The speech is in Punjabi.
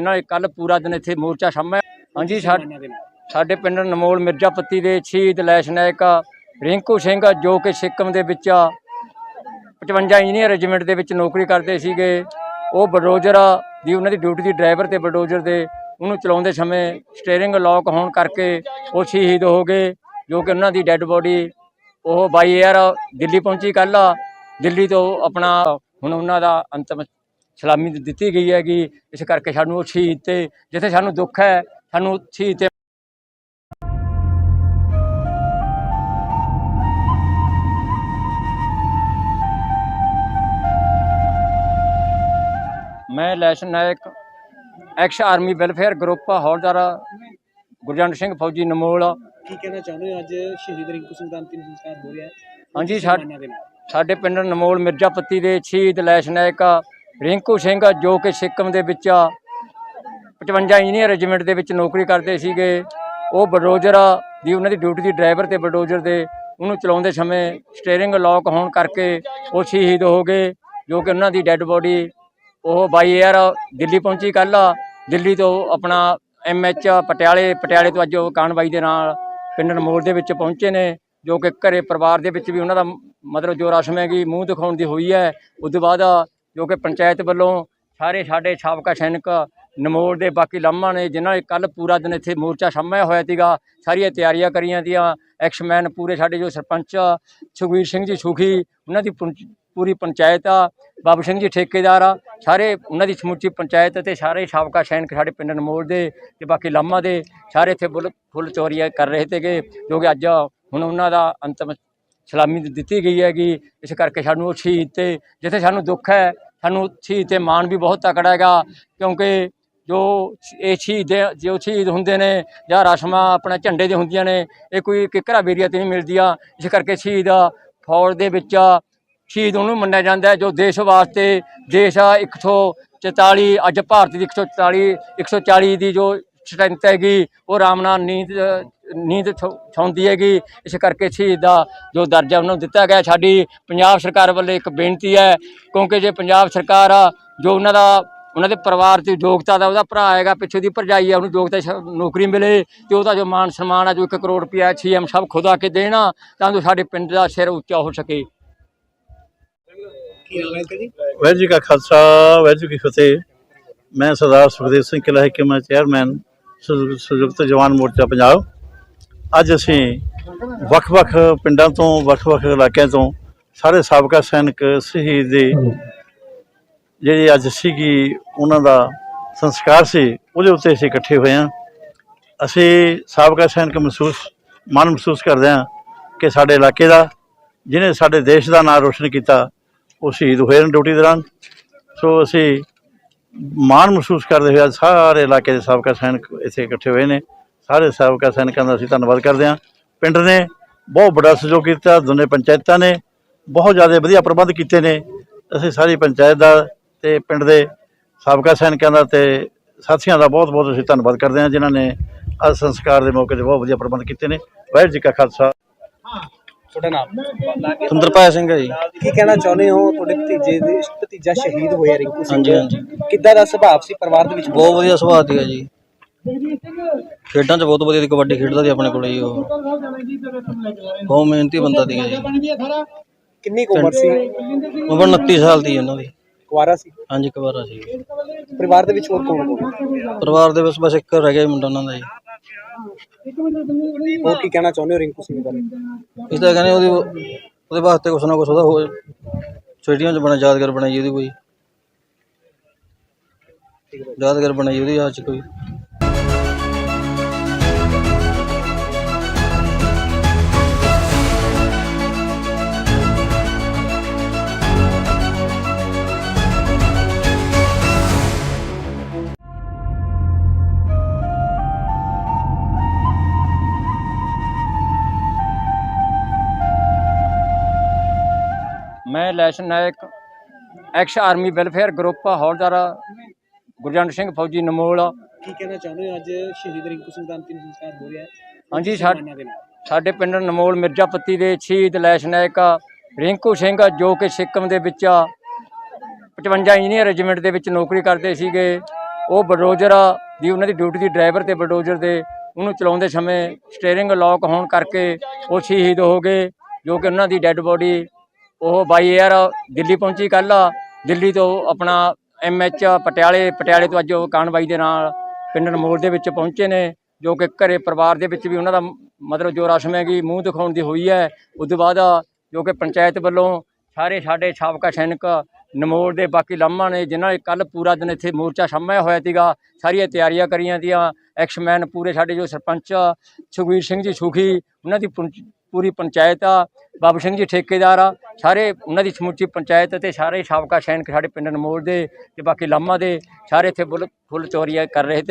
ਇਹਨਾਂ ਨੇ ਕੱਲ ਪੂਰਾ ਦਿਨ ਇੱਥੇ ਮੋਰਚਾ ਸਾਹਮਣੇ ਹਾਂਜੀ, ਸਾ- ਸਾਡੇ ਪਿੰਡ ਨਮੋਲ ਮਿਰਜ਼ਾਪੱਤੀ ਦੇ ਸ਼ਹੀਦ ਲੈਸ਼ ਨਾਇਕ ਰਿੰਕੂ ਸਿੰਘ ਜੋ ਕਿ ਸਿੱਕਮ ਦੇ ਵਿੱਚ 55 ਇੰਜੀਨੀਅਰ ਰੈਜੀਮੈਂਟ ਦੇ ਵਿੱਚ ਨੌਕਰੀ ਕਰਦੇ ਸੀਗੇ। ਉਹ ਬਲਡੋਜ਼ਰ ਦੀ ਉਹਨਾਂ ਦੀ ਡਿਊਟੀ ਦੀ ਡਰਾਈਵਰ ਤੇ ਬਲਡੋਜ਼ਰ ਦੇ, ਉਹਨੂੰ ਚਲਾਉਂਦੇ ਸਮੇਂ ਸਟੀਅਰਿੰਗ ਲੌਕ ਹੋਣ ਕਰਕੇ ਉਹ ਸ਼ਹੀਦ ਹੋ ਗਏ, ਜੋ ਕਿ ਉਹਨਾਂ ਦੀ ਡੈੱਡ ਬੋਡੀ, ਉਹ ਬਾਈ 에ਅਰ ਦਿੱਲੀ ਪਹੁੰਚੀ ਕੱਲ ਦਿੱਲੀ ਤੋਂ ਆਪਣਾ, ਹੁਣ ਉਹਨਾਂ ਦਾ ਅੰਤਮ ਸਲਾਮੀ ਦਿੱਤੀ ਗਈ ਹੈਗੀ ਇਸ ਕਰਕੇ ਸਾਨੂੰ ਉਹ ਸ਼ਹੀਦ ਤੇ ਜਿੱਥੇ ਸਾਨੂੰ ਦੁੱਖ ਹੈ ਸਾਨੂੰ ਸ਼ਹੀਦ ਤੇ ਮੈਂ ਲੈਸ਼ਨ naik ex army welfare group havildar Gurjant Singh ਫੌਜੀ ਨਮੋਲ। ਕੀ ਕਹਿਣਾ ਚਾਹੁੰਦੇ ਹੋ? ਅੱਜ ਸ਼ਹੀਦ ਰਿੰਕੂ ਸਿੰਘ ਦਾ ਅੰਤਿਮ ਸੰਸਕਾਰ ਹੋ ਰਿਹਾ ਹੈ। ਹਾਂਜੀ, ਸਾ-। ਸਾਡੇ ਪਿੰਡ ਨਮੋਲ ਮਿਰਜ਼ਾਪੱਤੀ ਦੇ ਸ਼ਹੀਦ ਲੈਸ਼ ਨਾਇਕ ਰਿੰਕੂ ਸਿੰਘ ਜੋ ਕਿ ਸਿੱਕਮ ਦੇ ਵਿੱਚ 55 ਇੰਜੀਨੀਅਰ ਰੈਜੀਮੈਂਟ ਦੇ ਵਿੱਚ ਨੌਕਰੀ ਕਰਦੇ ਸੀਗੇ। ਉਹ ਬਲਡੋਜ਼ਰ ਦੀ ਉਹਨਾਂ ਦੀ ਡਿਊਟੀ ਦੀ ਡਰਾਈਵਰ ਤੇ ਬਲਡੋਜ਼ਰ ਦੇ, ਉਹਨੂੰ ਚਲਾਉਂਦੇ ਸਮੇਂ ਸਟੀਅਰਿੰਗ ਲੌਕ ਹੋਣ ਕਰਕੇ ਉਹ ਸ਼ਹੀਦ ਹੋ ਗਏ, ਜੋ ਕਿ ਉਹਨਾਂ ਦੀ ਡੈੱਡ ਬੋਡੀ ਉਹ ਬਾਈ ਏਅਰ ਦਿੱਲੀ ਪਹੁੰਚੀ ਕੱਲ ਦਿੱਲੀ ਤੋਂ ਆਪਣਾ ਐਮਐਚ ਪਟਿਆਲੇ ਪਟਿਆਲੇ ਤੋਂ ਅੱਜ ਉਹ ਕਾਨਵਾਈ ਦੇ ਨਾਲ ਪਿੰਡ ਨਮੋਲ ਦੇ ਵਿੱਚ ਪਹੁੰਚੇ ਨੇ, ਜੋ ਕਿ ਘਰੇ ਪਰਿਵਾਰ ਦੇ ਵਿੱਚ ਵੀ ਉਹਨਾਂ ਦਾ ਮਤਲਬ ਜੋ ਰਸਮ ਹੈਗੀ, ਮੂੰਹ ਦਿਖਾਉਣ ਦੀ ਹੋਈ ਹੈ। ਉਸ ਤੋਂ ਬਾਅਦ ਜੋ ਕਿ ਪੰਚਾਇਤ ਵੱਲੋਂ ਸਾਰੇ ਸਾਡੇ ਸਾਬਕਾ ਸੈਨਿਕ ਨਮੋਲ ਦੇ ਬਾਕੀ ਲਾਮਾ ਨੇ ਜਿਨ੍ਹਾਂ ਨੇ ਕੱਲ ਪੂਰਾ ਦਿਨ ਇੱਥੇ ਮੋਰਚਾ ਸਾਹਮਣੇ ਹੋਇਆ ਸੀਗਾ ਸਾਰੀਆਂ ਤਿਆਰੀਆਂ ਕਰੀਆਂ ਤੀਆਂ ਐਕਸਮੈਨ ਪੂਰੇ ਸਾਡੇ ਜੋ ਸਰਪੰਚ ਆ, ਸੁਖਵੀਰ ਸਿੰਘ ਜੀ ਸੁਖੀ ਉਹਨਾਂ ਦੀ ਪੁੰਚ- ਪੂਰੀ ਪੰਚਾਇਤ ਆ। ਬਾਬੂ ਸਿੰਘ ਜੀ ਠੇਕੇਦਾਰ ਆ। ਸਾਰੇ ਉਹਨਾਂ ਦੀ ਸਮੁੱਚੀ ਪੰਚਾਇਤ ਅਤੇ ਸਾਰੇ ਸਾਬਕਾ ਸੈਨਿਕ ਸਾਡੇ ਪਿੰਡ ਨਮੋਲ ਦੇ ਤੇ ਬਾਕੀ ਲਾਮਾ ਦੇ ਸਾਰੇ ਇੱਥੇ ਫੁੱਲ ਫੁੱਲ ਚੋਰੀਆਂ ਕਰ ਰਹੇ ਸੀਗੇ ਜੋ ਕਿ ਅੱਜ ਹੁਣ ਉਹਨਾਂ ਦਾ ਅੰਤਮ ਸਲਾਮੀ ਦਿੱਤੀ ਗਈ ਹੈਗੀ। ਇਸ ਕਰਕੇ ਸਾਨੂੰ ਉਹ ਸ਼ਹੀਦ ਤੇ ਜਿੱਥੇ ਸਾਨੂੰ ਦੁੱਖ ਹੈ ਸਾਨੂੰ ਸ਼ਹੀਦ ਤੇ ਮਾਣ ਵੀ ਬਹੁਤ ਤਕੜਾ ਹੈਗਾ, ਕਿਉਂਕਿ ਜੋ ਇਹ ਸ਼ਹੀਦ ਜੋ ਸ਼ਹੀਦ ਹੁੰਦੇ ਨੇ ਜਾਂ ਰਸਮਾਂ ਆਪਣਾ ਝੰਡੇ ਦੇ ਹੁੰਦੀਆਂ ਨੇ, ਇਹ ਕੋਈ ਕਿਕਰਾ ਬੇਰੀਆ ਤੇ ਨਹੀਂ ਮਿਲਦੀਆਂ। ਇਸ ਕਰਕੇ ਸ਼ਹੀਦ ਫੌਜ ਦੇ ਵਿੱਚ ਸ਼ਹੀਦ ਉਹਨੂੰ ਮੰਨਿਆ ਜਾਂਦਾ ਜੋ ਦੇਸ਼ ਵਾਸਤੇ ਦੇਸ਼ ਆ 144 ਅੱਜ ਭਾਰਤ ਦੀ 144 140 ਦੀ ਜੋ ਸਟਰੈਂਥ ਹੈਗੀ, ਉਹ ਆਰਾਮ ਨਾਲ ਨੀਂਦ ਨੀਂਦ ਛੌ- ਛਾਉਂਦੀ ਹੈਗੀ ਇਸ ਕਰਕੇ ਸ਼ਹੀਦ ਦਾ ਜੋ ਦਰਜਾ ਉਹਨਾਂ ਨੂੰ ਦਿੱਤਾ ਗਿਆ ਸਾਡੀ ਪੰਜਾਬ ਸਰਕਾਰ ਵੱਲੋਂ ਇੱਕ ਬੇਨਤੀ ਹੈ ਕਿਉਂਕਿ ਜੇ ਪੰਜਾਬ ਸਰਕਾਰ ਆ ਜੋ ਉਹਨਾਂ ਦਾ ਉਹਨਾਂ ਦੇ ਪਰਿਵਾਰ 'ਚ ਯੋਗਤਾ ਦਾ ਉਹਦਾ ਭਰਾ ਹੈਗਾ ਪਿੱਛੇ ਦੀ ਭਰਜਾਈ ਆ ਉਹਨੂੰ ਯੋਗਤਾ ਨੌਕਰੀ ਮਿਲੇ ਤੇ ਉਹਦਾ ਜੋ ਮਾਨ ਸਨਮਾਨ ਆ ਜੋ 1 ਕਰੋੜ ਰੁਪਇਆ ਸੀਐਮ ਸਭ ਖੁਦਾ ਕੇ ਦੇਣਾ ਤਾਂ ਜੋ ਸਾਡੇ ਪਿੰਡ ਦਾ ਸਿਰ ਉੱਚਾ ਹੋ ਸਕੇ। ਹੈ ਵਾਹਿਗੁਰੂ ਜੀ ਕਾ ਖਾਲਸਾ ਵਾਹਿਗੁਰੂ ਜੀ ਕੀ ਫਤਿਹ। ਮੈਂ ਸਰਦਾਰ ਸੁਖਦੇਵ ਸਿੰਘ ਕਿਲਾ ਕਿ ਮੈਂ ਚੇਅਰਮੈਨ ਸੰਯੁ- ਸੰਯੁਕਤ ਜਵਾਨ ਮੋਰਚਾ ਪੰਜਾਬ। ਅੱਜ ਅਸੀਂ ਵੱਖ-ਵੱਖ ਪਿੰਡਾਂ ਤੋਂ, ਵੱਖ-ਵੱਖ ਇਲਾਕਿਆਂ ਤੋਂ ਸਾਰੇ ਸਾਬਕਾ ਸੈਨਿਕ ਸ਼ਹੀਦ ਦੇ ਜਿਹੜੀ ਅੱਜ ਸੀਗੀ, ਉਹਨਾਂ ਦਾ ਸੰਸਕਾਰ ਸੀ, ਉਹਦੇ ਉੱਤੇ ਅਸੀਂ ਇਕੱਠੇ ਹੋਏ ਹਾਂ। ਅਸੀਂ ਸਾਬਕਾ ਸੈਨਿਕ ਮਹਿਸੂਸ, ਮਾਣ ਮਹਿਸੂਸ ਕਰਦੇ ਹਾਂ ਕਿ ਸਾਡੇ ਇਲਾਕੇ ਦਾ, ਜਿਹਨੇ ਸਾਡੇ ਦੇਸ਼ ਦਾ ਨਾਮ ਰੋਸ਼ਨ ਕੀਤਾ, ਉਹ ਸ਼ਹੀਦ ਹੋਏ ਨੇ ਡਿਊਟੀ ਦੌਰਾਨ। ਸੋ ਅਸੀਂ ਮਾਣ ਮਹਿਸੂਸ ਕਰਦੇ ਹੋਏ ਅੱਜ ਸਾਰੇ ਇਲਾਕੇ ਦੇ ਸਾਬਕਾ ਸੈਨਿਕ ਇੱਥੇ ਇਕੱਠੇ ਹੋਏ ਨੇ। ਸਾਰੇ ਸਾਬਕਾ ਸੈਨਿਕਾਂ ਦਾ ਅਸੀਂ ਧੰਨਵਾਦ ਕਰਦੇ ਹਾਂ। ਪਿੰਡ ਨੇ ਬਹੁਤ ਵੱਡਾ ਸਹਿਯੋਗ ਕੀਤਾ ਦੋਨੇ ਪੰਚਾਇਤਾਂ ਨੇ ਬਹੁਤ ਜ਼ਿਆਦਾ ਵਧੀਆ ਪ੍ਰਬੰਧ ਕੀਤੇ ਨੇ। ਅਸੀਂ ਸਾਰੀ ਪੰਚਾਇਤ ਦਾ ਤੇ ਪਿੰਡ ਦੇ ਸਾਬਕਾ ਸੈਨਿਕਾਂ ਦਾ ਤੇ ਸਾਥੀਆਂ ਦਾ ਬਹੁਤ ਬਹੁਤ ਅਸੀਂ ਧੰਨਵਾਦ ਕਰਦੇ ਹਾਂ ਜਿਨ੍ਹਾਂ ਨੇ ਅੱਜ ਸੰਸਕਾਰ ਦੇ ਮੌਕੇ ਤੇ ਬਹੁਤ ਵਧੀਆ ਪ੍ਰਬੰਧ ਕੀਤੇ ਨੇ। ਵਾਹਿਗੁਰੂ ਜੀ ਕਾ ਖਾਲਸਾ। ਤੁਹਾਡਾ ਨਾਮ? ਸੁੰਦਰਪਾਲ ਸਿੰਘ ਹੈ ਜੀ। ਕੀ ਕਹਿਣਾ ਚਾਹੁੰਦੇ ਹੋ? ਤੁਹਾਡੇ ਭਤੀਜੇ ਦੇ ਭਤੀਜਾ ਸ਼ਹੀਦ ਹੋਇਆ ਰਿੰਕੂ ਸਿੰਘ। ਹਾਂਜੀ, ਹਾਂਜੀ। ਕਿੱਦਾਂ ਦਾ ਸੁਭਾਅ ਸੀ? ਪਰਿਵਾਰ ਦੇ ਵਿੱਚ ਬਹੁਤ ਵਧੀਆ ਸੁਭਾਅ ਸੀਗਾ ਜੀ। ਖੇਡਾਂ 'ਚ ਬਹੁਤ ਵਧੀਆ ਸੀ ਕਬੱਡੀ ਖੇਡਦਾ ਸੀ ਆਪਣੇ ਕੋਲੇ ਜੀ ਉਹ। ਬਹੁਤ ਮਿਹਨਤੀ ਬੰਦਾ ਸੀਗਾ ਜੀ। ਕਿੰਨੀ ਕੁ ਉਮਰ ਸੀ? ਉਮਰ 29 ਸਾਲ ਦੀ ਹੈ ਉਹਨਾਂ ਦੀ। ਕੁਆਰਾ ਸੀ? ਹਾਂਜੀ ਕੁਵਾਰਾ ਸੀ। ਪਰਿਵਾਰ ਦੇ ਵਿੱਚ ਹੋਰ ਕੌਣ ਕੌਣ? ਪਰਿਵਾਰ ਦੇ ਵਿੱਚ ਬਸ ਇੱਕ ਰਹਿ ਗਿਆ ਜੀ ਮੁੰਡਾ ਉਹਨਾਂ ਦਾ ਜੀ। ਹੋਰ ਕੀ ਕਹਿਣਾ ਚਾਹੁੰਦੇ ਹੋ ਰਿੰਕੂ ਸਿੰਘ ਬਾਰੇ? ਇਸ ਤਾਂ ਕਹਿੰਦੇ ਉਹਦੀ ਉਹਦੇ ਵਾਸਤੇ ਕੁਛ ਨਾ ਕੁਛ ਉਹਦਾ ਹੋ ਛੇੜੀਆਂ 'ਚ ਬਣਾ ਯਾਦਗਾਰ ਬਣਾਈ ਉਹਦੀ ਕੋਈ। ਯਾਦਗਾਰ ਬਣਾਈ ਉਹਦੀ ਅੱਜ ਕੋਈ। ਮੈਂ ਲੈਸ਼ਨ naik ex army welfare group havildar Gurjant Singh ਫੌਜੀ ਨਮੋਲ। ਕੀ ਕਹਿਣਾ ਚਾਹੁੰਦੇ ਹੋ? ਅੱਜ ਸ਼ਹੀਦ ਰਿੰਕੂ ਸਿੰਘ ਦਾ ਅੰਤਿਮ ਸੰਸਕਾਰ ਹੋ ਰਿਹਾ ਹੈ। ਹਾਂਜੀ, ਖੁਸ਼ੀ ਸਾ- ਮਨਾਉਣ ਦੇ ਨਾਲ। ਸਾਡੇ ਪਿੰਡ ਨਮੋਲ ਮਿਰਜ਼ਾਪੱਤੀ ਦੇ ਸ਼ਹੀਦ ਲੈਸ਼ ਨਾਇਕ ਰਿੰਕੂ ਸਿੰਘ ਜੋ ਕਿ ਸਿੱਕਮ ਦੇ ਵਿੱਚ 55 ਇੰਜੀਨੀਅਰ ਰੈਜੀਮੈਂਟ ਦੇ ਵਿੱਚ ਨੌਕਰੀ ਕਰਦੇ ਸੀਗੇ। ਉਹ ਬਲਡੋਜ਼ਰ ਦੀ ਉਹਨਾਂ ਦੀ ਡਿਊਟੀ ਦੀ ਡਰਾਈਵਰ ਤੇ ਬਲਡੋਜ਼ਰ ਦੇ। ਉਹਨੂੰ ਚਲਾਉਂਦੇ ਸਮੇਂ ਸਟੀਅਰਿੰਗ ਲੌਕ ਹੋਣ ਕਰਕੇ ਉਹ ਸ਼ਹੀਦ ਹੋ ਗਏ ਜੋ ਕਿ ਉਹਨਾਂ ਦੀ ਡੈੱਡ ਬੋਡੀ ਉਹ ਬਾਈ ਏਅਰ ਦਿੱਲੀ ਪਹੁੰਚੀ ਕੱਲ ਦਿੱਲੀ ਤੋਂ ਆਪਣਾ ਐਮਐਚ ਪਟਿਆਲੇ ਪਟਿਆਲੇ ਤੋਂ ਅੱਜ ਉਹ ਕਾਨ ਬਾਈ ਦੇ ਨਾਲ ਪਿੰਡ ਨਮੋਲ ਦੇ ਵਿੱਚ ਪਹੁੰਚੇ ਨੇ ਜੋ ਕਿ ਘਰੇ ਪਰਿਵਾਰ ਦੇ ਵਿੱਚ ਵੀ ਉਹਨਾਂ ਦਾ ਮਤਲਬ ਜੋ ਰਸਮ ਹੈਗੀ ਮੂੰਹ ਦਿਖਾਉਣ ਦੀ ਹੋਈ ਹੈ। ਉਸ ਤੋਂ ਬਾਅਦ ਜੋ ਕਿ ਪੰਚਾਇਤ ਵੱਲੋਂ ਸਾਰੇ ਸਾਡੇ ਸਾਬਕਾ ਸੈਨਿਕ ਨਮੋਲ ਦੇ ਬਾਕੀ ਲਾਮਾ ਨੇ ਜਿਨ੍ਹਾਂ ਨੇ ਕੱਲ ਪੂਰਾ ਦਿਨ ਇੱਥੇ ਮੋਰਚਾ ਸਾਂਭਿਆ ਹੋਇਆ ਸੀਗਾ ਸਾਰੀਆਂ ਤਿਆਰੀਆਂ ਕਰੀਆਂ ਦੀਆਂ। ਐਕਸਮੈਨ ਪੂਰੇ ਸਾਡੇ ਜੋ ਸਰਪੰਚ ਆ, ਸੁਖਵੀਰ ਸਿੰਘ ਜੀ ਸੁਖੀ ਉਹਨਾਂ ਦੀ ਪੁੰਚ- ਪੂਰੀ ਪੰਚਾਇਤ ਆ, ਬਾਬੂ ਸਿੰਘ ਜੀ ਠੇਕੇਦਾਰ ਆ, ਸਾਰੇ ਉਹਨਾਂ ਦੀ ਸਮੁੱਚੀ ਪੰਚਾਇਤ ਤੇ ਸਾਰੇ ਸਾਬਕਾ ਸੈਨਿਕ ਸਾਡੇ ਪਿੰਡ ਅਨਮੋਲ ਦੇ ਤੇ ਬਾਕੀ ਲਾਮਾ ਦੇ, ਸਾਰੇ ਇੱਥੇ ਫੁੱਲ ਫੁੱਲ ਚੋਰੀਆਂ ਕਰ ਰਹੇ ਤੇ